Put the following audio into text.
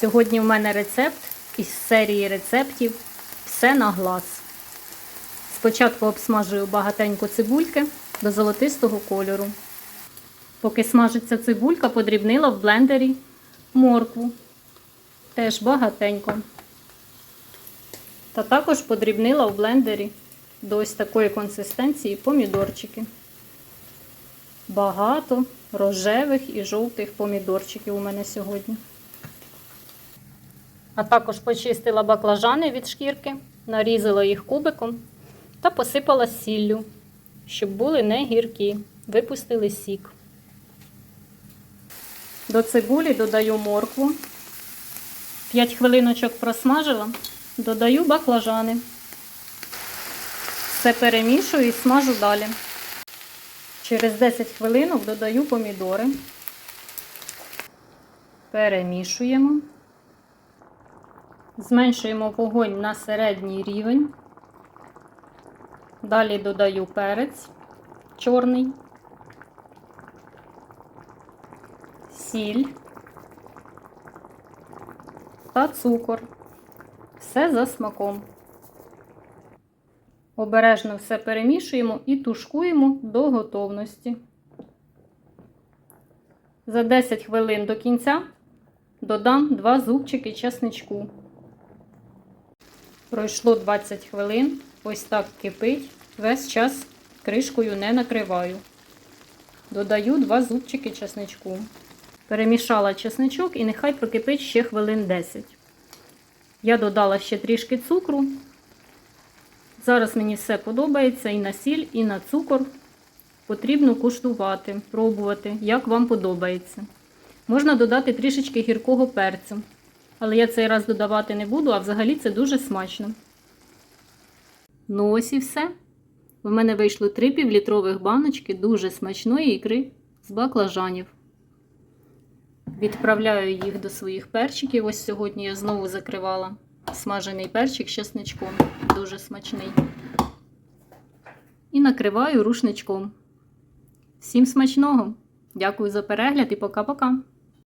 Сьогодні в мене рецепт із серії рецептів Все на глаз. Спочатку обсмажую багатенько цибульки до золотистого кольору. Поки смажиться цибулька, подрібнила в блендері моркву. Теж багатенько. Та також подрібнила в блендері до ось такої консистенції помідорчики. Багато рожевих і жовтих помідорчиків у мене сьогодні. А також почистила баклажани від шкірки, нарізала їх кубиком та посипала сіллю, щоб були не гіркі, випустили сік. До цибулі додаю моркву. 5 хвилиночок просмажила, додаю баклажани. Все перемішую і смажу далі. Через 10 хвилинок додаю помідори. Перемішуємо. Зменшуємо вогонь на середній рівень. Далі додаю перець чорний, сіль та цукор. Все за смаком. Обережно все перемішуємо і тушкуємо до готовності. За 10 хвилин до кінця додам 2 зубчики чесничку. Пройшло 20 хвилин, ось так кипить, весь час кришкою не накриваю. Додаю 2 зубчики чесничку. Перемішала чесничок і нехай прокипить ще хвилин 10. Я додала ще трішки цукру. Зараз мені все подобається і на сіль, і на цукор. Потрібно куштувати, пробувати, як вам подобається. Можна додати трішечки гіркого перцю. Але я цей раз додавати не буду, а взагалі це дуже смачно. Ну ось і все. У мене вийшло 3 півлітрових баночки дуже смачної ікри з баклажанів. Відправляю їх до своїх перчиків. Ось сьогодні я знову закривала смажений перчик з чесничком. Дуже смачний. І накриваю рушничком. Всім смачного! Дякую за перегляд і пока-пока!